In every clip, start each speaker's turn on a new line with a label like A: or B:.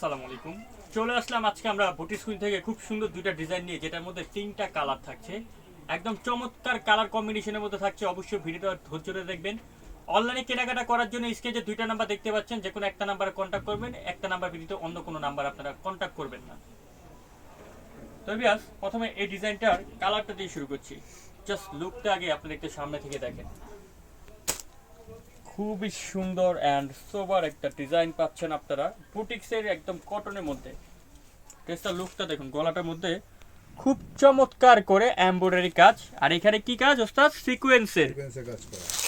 A: আসসালামু আলাইকুম। চলে আসলাম আজকে আমরা বুটি স্ক্রিন থেকে। খুব সুন্দর দুইটা ডিজাইন নিয়ে, যেটার মধ্যে তিনটা কালার থাকছে। একদম চমৎকার কালার কম্বিনেশনের মধ্যে থাকছে। অবশ্যই ভিডিওটা ধৈর্য ধরে দেখবেন। অনলাইনে কেনাকাটা করার জন্য স্ক্রিনে দুইটা নাম্বার দেখতে পাচ্ছেন। যে কোনো একটা নাম্বারে কন্ট্যাক্ট করবেন, একটা নাম্বার ব্যতীত অন্য কোনো নাম্বার আপনারা কন্ট্যাক্ট করবেন না। তো বিয়াস প্রথমে এই ডিজাইনটার কালারটা দিয়ে শুরু করছি। জাস্ট লুকটা আগে আপনারা একটু সামনে থেকে দেখেন। খুবই সুন্দর অ্যান্ড সোবার একটা ডিজাইন পাচ্ছেন আপনারা। বুটিক্সের একদম কটনের মধ্যে। ড্রেসটার লুকটা দেখুন গলাটার মধ্যে খুব চমৎকার করে এমব্রয়ডারি কাজ। আর এখানে কি কাজ ওস্তাদ? সিকোয়েন্সের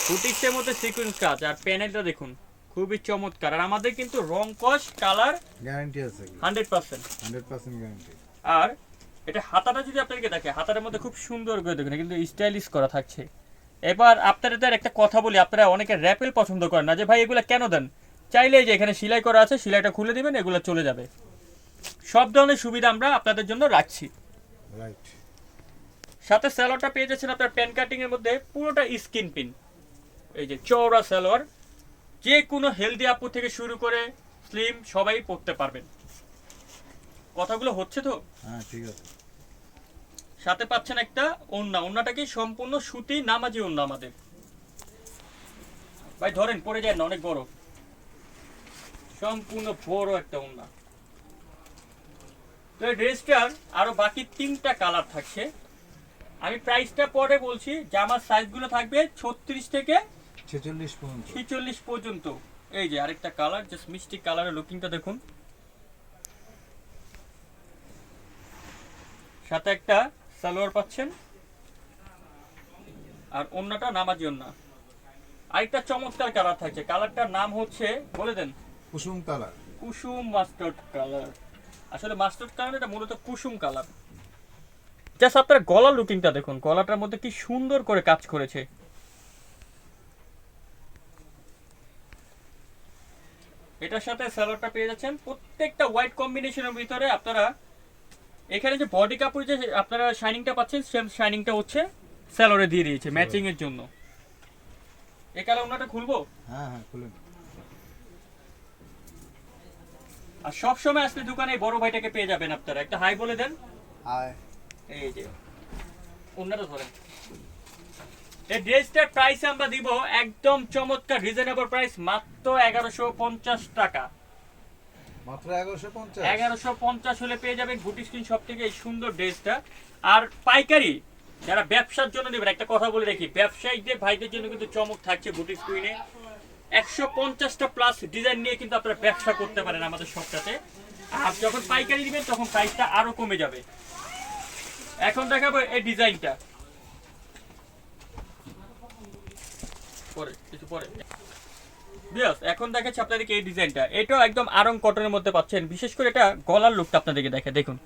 A: বুটিক্সের মধ্যে সিকোয়েন্স কাজ। আর প্যানেলটা দেখুন খুবই চমৎকার। আর আমাদের কিন্তু রং কস কালার
B: গ্যারান্টি আছে
A: hundred percent.
B: Hundred percent guarantee
A: আর এটা হাতাটা যদি আপনাদেরকে দেখে হাতাটার মধ্যে খুব সুন্দর করে দেখুন কিন্তু স্টাইলিশ করা থাকছে। এবার আপনাদের একটা কথা বলি আপনারা অনেকে র্যাপেল পছন্দ করেন না যে ভাই এগুলো কেন দেন? চাইলে যে এখানে সেলাই করা আছে সেলাইটা খুলে দিবেন এগুলো চলে যাবে। সব ধরনের সুবিধা আমরা আপনাদের জন্য রাখছি।
B: রাইট
A: সাথে স্যালোয়ারটা পেয়ে যাচ্ছেন আপনার প্যান কাটিং এর মধ্যে পুরোটা স্কিন পিন। এই যে চওড়া স্যালোয়ার যে কোনো হেলদি আপু থেকে শুরু করে স্লিম সবাই পরতে পারবেন। কথাগুলো হচ্ছে তো?
B: হ্যাঁ ঠিক আছে।
A: সাথে পাচ্ছেন একটা ওন্না ওন্নাটা কি সম্পূর্ণ সুতি নামাজি ওন্না আমাদের। ভাই ধরেন পড়ে যায় না অনেক বড়। সম্পূর্ণ বড় একটা ওন্না তো এই ড্রেসটার আরও বাকি তিনটা কালার থাকছে। আমি প্রাইসটা পরে বলছি জামার সাইজগুলো থাকবে ছত্রিশ থেকে
B: ছেচল্লিশ পর্যন্ত।
A: ছেচল্লিশ পর্যন্ত। এই যে আরেকটা কালার জাস্ট মিষ্টি কালারের লুকিংটা দেখুন। সাথে একটা সালোয়ার পাচ্ছেন। আর অন্যটা নামাজি অন্য আরেকটা চমৎকার কালার থাকছে। কালারটার নাম হচ্ছে বলে দেন।
B: কুসুম কালার।
A: কুসুম মাস্টার্ড কালার। আসলে মাস্টার্ড কালার এটা মূলত কুসুম কালার। জাস্ট আপনার গলার লুকিংটা দেখুন। গলাটার মধ্যে কি সুন্দর করে কাজ করেছে। এটার সাথে স্যালোয়ারটা পেয়ে যাচ্ছেন। প্রত্যেকটা হোয়াইট কম্বিনেশনের ভিতরে আপনারা এখানে যে বডি কাপড় যে আপনারা শাইনিংটা পাচ্ছেন সেম শাইনিংটা হচ্ছে স্যালোরে দিয়ে দিয়েছে ম্যাচিং এর জন্য। এ কালার ওনাটা খুলবো?
B: হ্যাঁ হ্যাঁ খুলে নিন।
A: আর সব সময় আসলে দোকানে বড় ভাইটাকে পেয়ে যাবেন আপনারা। একটা হাই বলে দেন।
B: আয়
A: এই যে অন্যটা ধরেন। এই ড্রেসটার প্রাইস আমরা দিব একদম চমৎকার রিজনেবল প্রাইস মাত্র এগারোশো পঞ্চাশ টাকা।
B: মাত্র এগারোশো পঞ্চাশ।
A: এগারোশো পঞ্চাশ হলে পেয়ে যাবেন বুটি স্ক্রিন এই সুন্দর ড্রেসটা। আর পাইকারি, যারা ব্যবসার জন্য নেবেন, একটা কথা বলে রাখি ব্যবসায়িকদের ভাইদের জন্য কিন্তু চমক থাকছে বুটি স্ক্রিনে একশো পঞ্চাশটা প্লাস ডিজাইন নিয়ে কিন্তু আপনারা ব্যবসা করতে পারেন আমাদের শপটাতে আর যখন পাইকারি নেবেন, তখন প্রাইসটা আরও কমে যাবে। এখন দেখাবো এই ডিজাইনটা পরে কিছু পরে। এখন দেখাচ্ছি আপনাদেরকে এই ডিজাইনটা। এটাও একদম আরং কটনের মধ্যে পাচ্ছেন। বিশেষ করে এটা গলার লুকটা আপনাদেরকে দেখে দেখুন।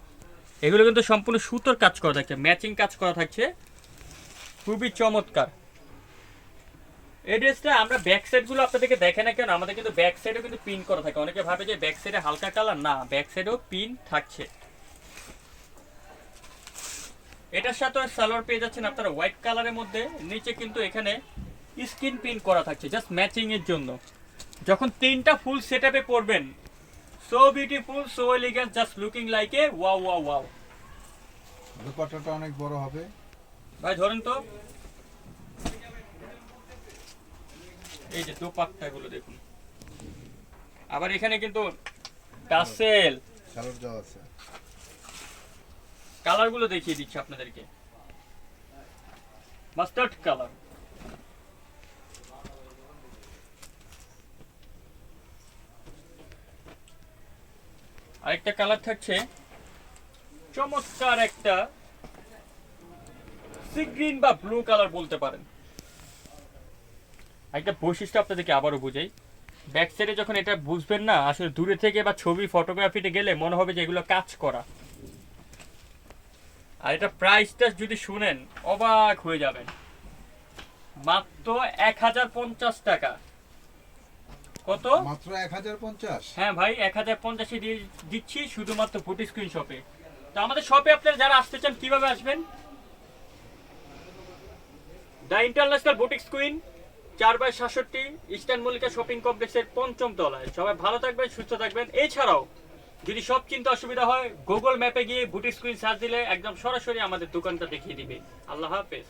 A: এগুলো কিন্তু সম্পূর্ণ সুতোর কাজ করা থাকছে ম্যাচিং কাজ করা থাকছে। খুবই চমৎকার। এই ড্রেসটা আমরা ব্যাক সাইডগুলো আপনাদেরকে দেখে না কেন, আমাদের কিন্তু ব্যাক সাইডেও কিন্তু পিন করা থাকে। অনেকে ভাবে যে ব্যাক সাইডে হালকা কালার না ব্যাক সাইডেও পিন থাকছে। এটার সাথে সালোয়ার পেয়ে যাচ্ছেন আপনারা হোয়াইট কালারের মধ্যে। নিচে কিন্তু এখানে স্কিন পিন করা থাকছে জাস্ট ম্যাচিং এর জন্য। যখন তিনটা ফুল সেটআপে পরবেন so beautiful so elegant just looking like a wow wow wow
B: দুপাট্টাটা অনেক বড় হবে।
A: ভাই ধরেন তো। এই যে দোপাট্টা গুলো দেখুন। আবার এখানে কিন্তু টাসেল।
B: সালোর যাওয়া আছে।
A: কালারগুলো দেখিয়ে দিচ্ছি আপনাদেরকে। মাস্টার্ড কালার আরেকটা কালার থাকছে। চমৎকার একটা সি গ্রিন বা ব্লু কালার বলতে পারেন। একটা বৈশিষ্ট্য আপনাদেরকে আবারও বুঝাই। ব্যাক সাইডে যখন এটা বুঝবেন না, আসলে দূরে থেকে বা ছবি ফটোগ্রাফিতে গেলে মনে হবে যে এগুলো কাজ করা। আর এটা প্রাইসটা যদি শুনেন, অবাক হয়ে যাবেন। মাত্র এক হাজার পঞ্চাশ টাকা। কত?
B: মাত্র এক হাজার পঞ্চাশ।
A: হ্যাঁ ভাই এক হাজার পঞ্চাশে দিয়ে দিচ্ছি শুধুমাত্র ফুটি স্ক্রিন শপে তো আমাদের শপে আপনারা যারা আসতে চান কীভাবে আসবেন? দ্য ইন্টারন্যাশনাল বুটিক্স কুইন চার বাই সাতষট্টি ইস্টার্ন মল্লিকা শপিং কমপ্লেক্সের পঞ্চম তলায়। সবাই ভালো থাকবেন সুস্থ থাকবেন। এছাড়াও যদি সব চিন্তা অসুবিধা হয় গুগল ম্যাপে গিয়ে বুটিক স্ক্রিন সার্চ দিলে একদম সরাসরি আমাদের দোকানটা দেখিয়ে দিবে। আল্লাহ হাফেজ।